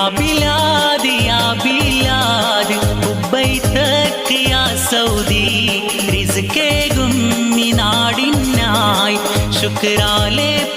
അബിലാദി അബിലാദി ഉബൈത്തക്ക് യാ Saudi. റിസ്കേകും നാടിനായി. ശുക്രാലേ